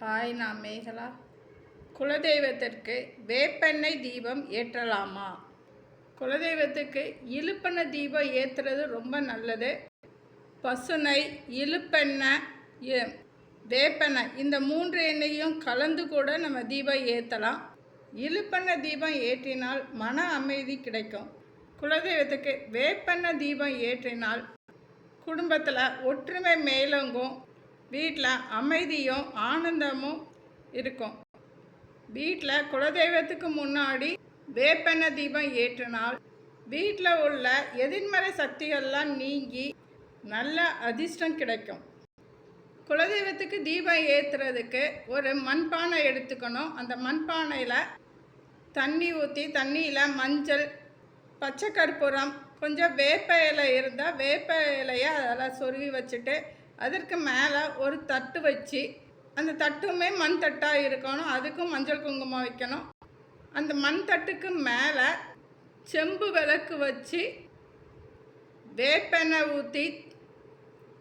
Hi நான் மேகலா. குலதெய்வத்திற்கு வேப்பெண்ணெய் தீபம் ஏற்றலாமா? குலதெய்வத்துக்கு இழுப்பெண்ணை தீபம் ஏற்றுறது ரொம்ப நல்லது. பசுனை இழுப்பெண்ணெய் வேப்பெண்ணெய் இந்த மூன்று எண்ணெயும் கலந்து கூட நம்ம தீபம் ஏற்றலாம் இழுப்பெண்ணெய் தீபம் ஏற்றினால் மன அமைதி கிடைக்கும். குலதெய்வத்துக்கு வேப்பெண்ணெய் தீபம் ஏற்றினால் குடும்பத்தில் ஒற்றுமை மேலோங்கும். வீட்டில் அமைதியும் ஆனந்தமும் இருக்கும். வீட்டில் குலதெய்வத்துக்கு முன்னாடி வேப்பெண்ணெய் தீபம் ஏற்றினால் வீட்டில் உள்ள எதிர்மறை சக்திகள்லாம் நீங்கி நல்ல அதிர்ஷ்டம் கிடைக்கும். குலதெய்வத்துக்கு தீபம் ஏற்றுறதுக்கு ஒரு மண்பானை எடுத்துக்கணும். அந்த மண்பானையில் தண்ணி ஊற்றி தண்ணியில் மஞ்சள் பச்சை கற்பூரம் கொஞ்சம் வேப்ப இலை இருந்தால் வேப்ப இலையை அதில் சொருவி வச்சுட்டு அதற்கு மேலே ஒரு தட்டு வச்சு அந்த தட்டுமே மண் தட்டாக இருக்கணும். அதுக்கும் மஞ்சள் குங்குமம் வைக்கணும். அந்த மண் தட்டுக்கு மேலே செம்பு விளக்கு வச்சு வேப்பெண்ணெய் ஊற்றி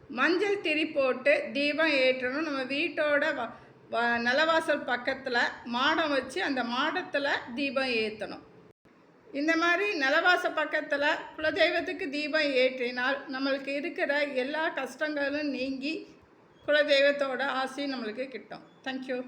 மஞ்சள் திரி போட்டு தீபம் ஏற்றணும். நம்ம வீட்டோட வ- வ- நிலவாசல் பக்கத்தில் மாடம் வச்சு அந்த மாடத்தில் தீபம் ஏற்றணும் இந்த மாதிரி நிலவாச பக்கத்தில் குலதெய்வத்துக்கு தீபம் ஏற்றினால் நம்மளுக்கு இருக்கிற எல்லா கஷ்டங்களும் நீங்கி குலதெய்வத்தோட ஆசை நம்மளுக்கு கிட்டும். தேங்க்யூ